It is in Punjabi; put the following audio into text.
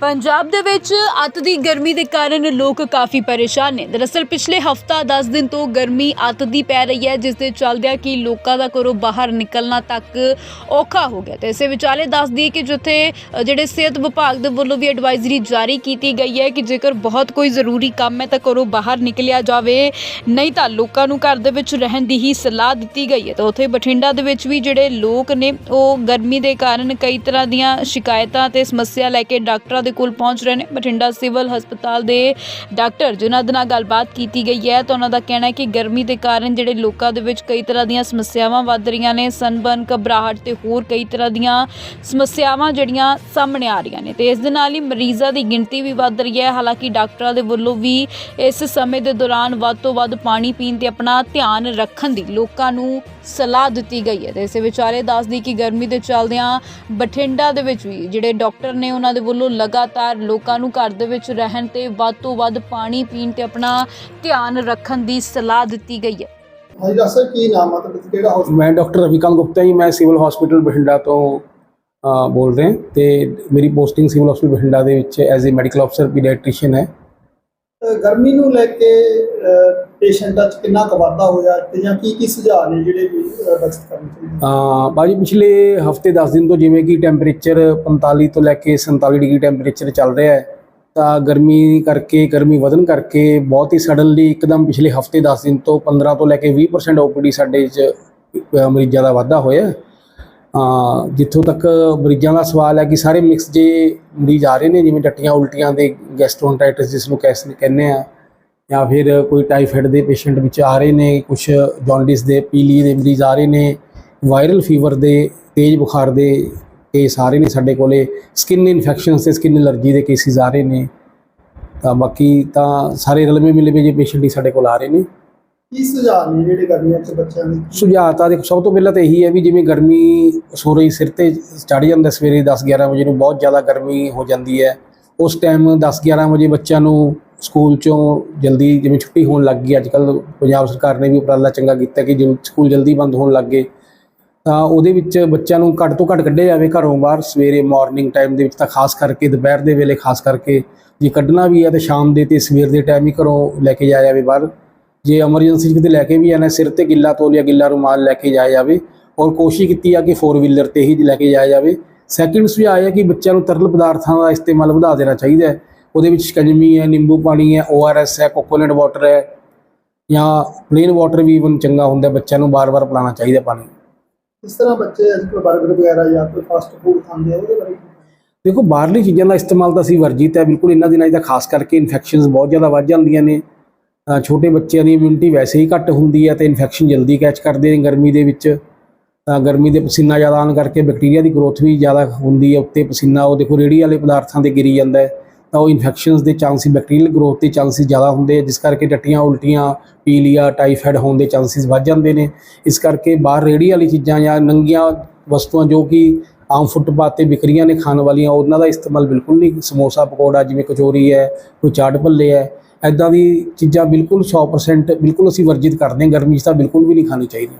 ਪੰਜਾਬ ਦੇ ਵਿੱਚ ਅੱਤ ਦੀ ਗਰਮੀ ਦੇ ਕਾਰਨ ਲੋਕ ਕਾਫੀ ਪਰੇਸ਼ਾਨ ਨੇ। ਦਰਅਸਲ ਪਿਛਲੇ ਹਫਤਾ 10 ਦਿਨ ਤੋਂ ਗਰਮੀ ਅੱਤ ਦੀ ਪੈ ਰਹੀ ਹੈ, ਜਿਸ ਦੇ ਚੱਲਦਿਆਂ ਕਿ ਲੋਕਾਂ ਦਾ ਘਰੋਂ ਬਾਹਰ ਨਿਕਲਣਾ ਤੱਕ ਔਖਾ ਹੋ ਗਿਆ। ਤੇ ਇਸੇ ਵਿਚਾਲੇ ਦੱਸ ਦਈਏ ਕਿ ਜਿੱਥੇ ਜਿਹੜੇ ਸਿਹਤ ਵਿਭਾਗ ਦੇ ਵੱਲੋਂ ਵੀ ਐਡਵਾਈਜ਼ਰੀ ਜਾਰੀ ਕੀਤੀ ਗਈ ਹੈ ਕਿ ਜੇਕਰ ਬਹੁਤ ਕੋਈ ਜ਼ਰੂਰੀ ਕੰਮ ਹੈ ਤਾਂ ਘਰੋਂ ਬਾਹਰ ਨਿਕਲਿਆ ਜਾਵੇ, ਨਹੀਂ ਤਾਂ ਲੋਕਾਂ ਨੂੰ ਘਰ ਦੇ ਵਿੱਚ ਰਹਿਣ ਦੀ ਹੀ ਸਲਾਹ ਦਿੱਤੀ ਗਈ ਹੈ। ਤਾਂ ਉੱਥੇ ਬਠਿੰਡਾ ਦੇ ਵਿੱਚ ਵੀ ਜਿਹੜੇ ਲੋਕ ਨੇ, ਉਹ ਗਰਮੀ ਦੇ ਕਾਰਨ ਕਈ ਤਰ੍ਹਾਂ ਦੀਆਂ ਸ਼ਿਕਾਇਤਾਂ ਤੇ ਸਮੱਸਿਆ ਲੈ ਕੇ ਡਾਕਟਰਾਂ ਦੇ ਕੋਲ ਪਹੁੰਚ ਰਹੇ ਨੇ। ਬਠਿੰਡਾ ਸਿਵਲ ਹਸਪਤਾਲ ਦੇ ਡਾਕਟਰ ਜਿਨ੍ਹਾਂ ਦੇ ਨਾਲ ਗੱਲਬਾਤ ਕੀਤੀ ਗਈ ਹੈ ਤਾਂ ਉਹਨਾਂ ਦਾ ਕਹਿਣਾ ਹੈ ਕਿ ਗਰਮੀ ਦੇ ਕਾਰਨ ਜਿਹੜੇ ਲੋਕਾਂ ਦੇ ਵਿੱਚ ਕਈ ਤਰ੍ਹਾਂ ਦੀਆਂ ਸਮੱਸਿਆਵਾਂ ਵੱਧ ਰਹੀਆਂ ਨੇ। ਸਨਬਰਨ ਘਬਰਾਹਟ ਤੇ ਹੋਰ ਕਈ ਤਰ੍ਹਾਂ ਦੀਆਂ ਸਮੱਸਿਆਵਾਂ ਜਿਹੜੀਆਂ ਸਾਹਮਣੇ ਆ ਰਹੀਆਂ ਨੇ ਤੇ ਇਸ ਦੇ ਨਾਲ ਹੀ ਮਰੀਜ਼ਾਂ ਦੀ ਗਿਣਤੀ ਵੀ ਵੱਧ ਰਹੀ ਹੈ। ਹਾਲਾਂਕਿ ਡਾਕਟਰਾਂ ਦੇ ਵੱਲੋਂ ਵੀ ਇਸ ਸਮੇਂ ਦੇ ਦੌਰਾਨ ਵੱਧ ਤੋਂ ਵੱਧ ਪਾਣੀ ਪੀਣ ਤੇ ਆਪਣਾ ਧਿਆਨ ਰੱਖਣ ਦੀ ਲੋਕਾਂ ਨੂੰ ਸਲਾਹ ਦਿੱਤੀ ਗਈ ਹੈ ਤੇ ਇਸੇ ਵਿਚਾਰੇ ਦੱਸਦੀ ਕਿ ਗਰਮੀ ਦੇ ਚੱਲਦਿਆਂ ਬਠਿੰਡਾ ਦੇ ਵਿੱਚ ਵੀ ਜਿਹੜੇ ਡਾਕਟਰ ਨੇ ਉਹਨਾਂ ਦੇ ਵੱਲੋਂ ਲਗਾਤਾਰ ਲੋਕਾਂ ਨੂੰ ਘਰ ਦੇ ਵਿੱਚ ਰਹਿਣ ਤੇ ਵੱਧ ਤੋਂ ਵੱਧ ਪਾਣੀ ਪੀਣ ਤੇ ਆਪਣਾ ਧਿਆਨ ਰੱਖਣ ਦੀ ਸਲਾਹ ਦਿੱਤੀ ਗਈ ਹੈ। ਹਾਂਜੀ ਡਾਕਟਰ ਸਾਹਿਬ ਕੀ ਨਾਮ ਆ ਤੁਹਾਡਾ ਤੇ ਕਿਹੜਾ ਹਸਪਤਾਲ ਮੈਂ ਡਾਕਟਰ ਰਵੀਕਾਂਤ ਗੁਪਤਾ ਜੀ ਮੈਂ ਸਿਵਲ ਹਸਪੀਟਲ ਬਠਿੰਡਾ ਤੋਂ ਬੋਲ ਰਿਹਾ ਤੇ ਮੇਰੀ ਪੋਸਟਿੰਗ ਸਿਵਲ ਹਸਪੀਟਲ ਬਠਿੰਡਾ ਦੇ ਵਿੱਚ as a medical officer paediatrician ਹੈ। ਗਰਮੀ ਨੂੰ ਲੈ ਕੇ ਪੇਸ਼ੈਂਟਾਂ 'ਚ ਕਿੰਨਾ ਕੁ ਵਾਧਾ ਹੋਇਆ ਤੇ ਜਾਂ ਕੀ ਕੀ ਸੁਝਾਅ ਨੇ ਜਿਹੜੇ ਵੀ ਅਹ, ਬਚਤ ਕਰਨੀ ਚਾਹੀਦੀ ਅ, ਬਾਜੀ ਪਿਛਲੇ ਹਫ਼ਤੇ 10 ਦਿਨ ਤੋਂ ਜਿਵੇਂ ਕਿ ਟੈਂਪਰੇਚਰ 45 ਤੋਂ ਲੈ ਕੇ 47 ਡਿਗਰੀ ਟੈਂਪਰੇਚਰ ਚੱਲ ਰਿਹਾ ਹੈ ਤਾਂ ਗਰਮੀ ਕਰਕੇ ਗਰਮੀ ਵਧਣ ਕਰਕੇ ਬਹੁਤ ਹੀ ਸਡਨਲੀ ਇੱਕਦਮ ਪਿਛਲੇ ਹਫ਼ਤੇ 10 ਦਿਨ ਤੋਂ 15 ਤੋਂ ਲੈ ਕੇ 20% ਓਪੀਡੀ ਸਾਡੇ 'ਚ ਮਰੀਜ਼ਾਂ ਦਾ ਵਾਧਾ ਹੋਇਆ ਜਿੱਥੋਂ ਤੱਕ ਮਰੀਜ਼ਾਂ ਦਾ ਸਵਾਲ ਹੈ ਕਿ ਸਾਰੇ ਮਿਕਸ ਜੇ ਮਰੀਜ਼ ਆ ਰਹੇ ਨੇ, ਜਿਵੇਂ ਟੱਟੀਆਂ ਉਲਟੀਆਂ ਦੇ ਗੈਸਟ੍ਰੋਇੰਟਾਈਟਿਸ ਜਿਸ ਨੂੰ ਕੈਸ ਕਹਿੰਦੇ ਆ, ਜਾਂ ਫਿਰ ਕੋਈ ਟਾਈਫਾਇਡ ਦੇ ਪੇਸ਼ੈਂਟ ਵਿੱਚ ਆ ਰਹੇ ਨੇ ਕੁਝ ਜੌਂਡਿਸ ਦੇ, ਪੀਲੀ ਦੇ ਮਰੀਜ਼ ਆ ਰਹੇ ਨੇ ਵਾਇਰਲ ਫੀਵਰ ਦੇ, ਤੇਜ਼ ਬੁਖਾਰ ਦੇ ਕੇਸ ਆ ਰਹੇ ਨੇ ਸਾਡੇ ਕੋਲੇ ਸਕਿਨ ਇਨਫੈਕਸ਼ਨਸ ਤੇ ਸਕਿਨ ਐਲਰਜੀ ਦੇ ਕੇਸਿਸ ਆ ਰਹੇ ਨੇ। ਤਾਂ ਬਾਕੀ ਤਾਂ ਸਾਰੇ ਰਲਵੇਂ ਮਿਲੇ ਜੇ ਪੇਸ਼ੈਂਟ ਹੀ ਸਾਡੇ ਕੋਲ ਆ ਰਹੇ ਨੇ। ਕੀ ਸੁਝਾਅ ਨੇ ਜਿਹੜੇ ਗਰਮੀਆਂ 'ਚ ਬੱਚਿਆਂ ਦੇ? ਸੁਝਾਅ ਤਾਂ ਦੇਖੋ, ਸਭ ਤੋਂ ਪਹਿਲਾਂ ਤਾਂ ਇਹੀ ਹੈ ਵੀ ਜਿਵੇਂ ਗਰਮੀ ਸੂਰਜ ਸਿਰ ਤੇ ਚੜ ਜਾਂਦਾ ਸਵੇਰੇ 10-11 ਵਜੇ ਨੂੰ, ਬਹੁਤ ਜ਼ਿਆਦਾ ਗਰਮੀ ਹੋ ਜਾਂਦੀ ਹੈ। ਉਸ ਟਾਈਮ 10-11 ਵਜੇ ਬੱਚਿਆਂ ਨੂੰ ਸਕੂਲ ਚੋਂ ਜਲਦੀ ਜਿਵੇਂ ਛੁੱਟੀ ਹੋਣ ਲੱਗ ਗਈ, ਅੱਜ ਕੱਲ ਪੰਜਾਬ ਸਰਕਾਰ ਨੇ ਵੀ ਉਪਰਾਲਾ ਚੰਗਾ ਕੀਤਾ ਕਿ ਜਿਵੇਂ ਸਕੂਲ ਜਲਦੀ ਬੰਦ ਹੋਣ ਲੱਗ ਗਏ। ਤਾਂ ਉਹਦੇ ਵਿੱਚ ਬੱਚਿਆਂ ਨੂੰ ਘੱਟ ਤੋਂ ਘੱਟ ਕੱਢਿਆ ਜਾਵੇ ਘਰੋਂ ਬਾਹਰ, ਸਵੇਰੇ ਮਾਰਨਿੰਗ ਟਾਈਮ ਦੇ ਵਿੱਚ ਤਾਂ ਖਾਸ ਕਰਕੇ ਦੁਪਹਿਰ ਦੇ ਵੇਲੇ ਖਾਸ ਕਰਕੇ ਜੇ ਕੱਢਣਾ ਵੀ ਹੈ ਤਾਂ ਸ਼ਾਮ ਦੇ ਤੇ ਸਵੇਰ ਦੇ ਟਾਈਮ ਹੀ ਘਰੋਂ ਲੈ ਕੇ ਜਾਇਆ ਜਾਵੇ ਬਾਹਰ। ਜੇ ਐਮਰਜੈਂਸੀ ਕਿਤੇ ਲੈ ਕੇ ਵੀ ਆਣਾ ਸਿਰ ਤੇ ਗਿੱਲਾ ਤੋਲੀਆ ਗਿੱਲਾ ਰੁਮਾਲ ਲੈ ਕੇ ਜਾਇਆ ਜਾਵੇ ਔਰ ਕੋਸ਼ਿਸ਼ ਕੀਤੀ ਆ ਕਿ 4 ਵੀਲਰ ਤੇ ਹੀ ਲੈ ਕੇ ਜਾਇਆ ਜਾਵੇ। ਸੈਕਿੰਡ ਸੁਝਾਅ ਹੈ ਕਿ ਬੱਚਿਆਂ ਨੂੰ ਤਰਲ ਪਦਾਰਥਾਂ ਦਾ ਇਸਤੇਮਾਲ ਵਧਾ ਦੇਣਾ ਚਾਹੀਦਾ ਹੈ। ਉਹਦੇ ਵਿੱਚ ਸ਼ਿਕੰਜਵੀ ਹੈ ਨਿੰਬੂ ਪਾਣੀ ਹੈ ਓਆਰਐਸ ਹੈ ਕੋਕੋਨਟ ਵਾਟਰ ਹੈ ਜਾਂ ਪਲੇਨ ਵਾਟਰ ਵੀ ਇਵਨ ਚੰਗਾ ਹੁੰਦਾ ਬੱਚਿਆਂ ਨੂੰ ਬਾਰ-ਬਾਰ ਪਿਲਾਉਣਾ ਚਾਹੀਦਾ ਪਾਣੀ। ਇਸ ਤਰ੍ਹਾਂ ਬੱਚੇ ਅੱਜ ਕੱਲ੍ਹ 버ਗਰ ਵਗੈਰਾ ਜਾਂ ਕੋਈ ਫਾਸਟ ਫੂਡ ਖਾਂਦੇ ਆ ਉਹਦੇ ਬਾਰੇ? ਦੇਖੋ ਬਾਹਰਲੀ ਚੀਜ਼ਾਂ ਦਾ ਇਸਤੇਮਾਲ ਤਾਂ ਅਸੀਂ ਵਰਜਿਤ ਹੈ ਬਿਲਕੁਲ ਇਹਨਾਂ ਦਿਨਾਂ 'ਚ ਤਾਂ ਖਾਸ ਕਰਕੇ ਇਨਫੈਕਸ਼ਨਸ ਬਹੁਤ ਜ਼ਿਆਦਾ ਵੱਧ ਜਾਂਦੀਆਂ ਨੇ। ਛੋਟੇ ਬੱਚਿਆਂ ਦੀ ਇਮਿਊਨਿਟੀ ਵੈਸੇ ਹੀ ਘੱਟ ਹੁੰਦੀ ਹੈ ਤੇ ਇਨਫੈਕਸ਼ਨ ਜਲਦੀ ਕੈਚ ਕਰਦੇ ਨੇ ਗਰਮੀ ਦੇ ਵਿੱਚ। ਤਾਂ ਗਰਮੀ ਦੇ ਪਸੀਨਾ ਜ਼ਿਆਦਾ ਆਉਣ ਕਰਕੇ ਬੈਕਟੀਰੀਆ ਦੀ ਗਰੋਥ ਵੀ ਜ਼ਿਆਦਾ ਹੁੰਦੀ ਹੈ ਉੱਤੇ ਪਸੀਨਾ, ਉਹ ਦੇਖੋ ਰੇੜੀ ਵਾਲੇ ਪਦਾਰਥਾਂ ਤੇ ਗਿਰੀ ਜਾਂਦਾ ਹੈ, ਤਾਂ ਉਹ ਇਨਫੈਕਸ਼ਨਸ ਦੇ ਚਾਂਸਿਸ ਬੈਕਟੀਰੀਅਲ ਗਰੋਥ ਦੇ ਚਾਂਸਿਸ ਜ਼ਿਆਦਾ ਹੁੰਦੇ ਆ, ਜਿਸ ਕਰਕੇ ਟੱਟੀਆਂ ਉਲਟੀਆਂ, ਪੀਲੀਆ ਟਾਈਫਾਇਡ ਹੋਣ ਦੇ ਚਾਂਸਿਸ ਵੱਧ ਜਾਂਦੇ ਨੇ। ਇਸ ਕਰਕੇ ਬਾਹਰ ਰੇੜੀ ਵਾਲੀ ਚੀਜ਼ਾਂ ਜਾਂ ਨੰਗੀਆਂ ਵਸਤੂਆਂ ਜੋ ਕਿ ਆਮ ਫੁੱਟਪਾਥ ਤੇ ਵਿਕਰੀਆਂ ਨੇ ਖਾਣ ਵਾਲੀਆਂ, ਉਹਨਾਂ ਦਾ ਇਸਤੇਮਾਲ ਬਿਲਕੁਲ ਨਹੀਂ। ਸਮੋਸਾ ਪਕੌੜਾ ਜਿਵੇਂ ਕਚੋਰੀ ਹੈ, ਕੋਈ ਚਾਟ ਭੱਲੇ ਹੈ ਐਦਾਂ ਦੀ ਚੀਜ਼ਾਂ ਬਿਲਕੁਲ 100% ਬਿਲਕੁਲ ਅਸੀਂ ਵਰਜਿਤ ਕਰਦੇ ਹਾਂ, ਗਰਮੀ 'ਚ ਤਾਂ ਬਿਲਕੁਲ ਵੀ ਨਹੀਂ ਖਾਣੀ ਚਾਹੀਦੀ।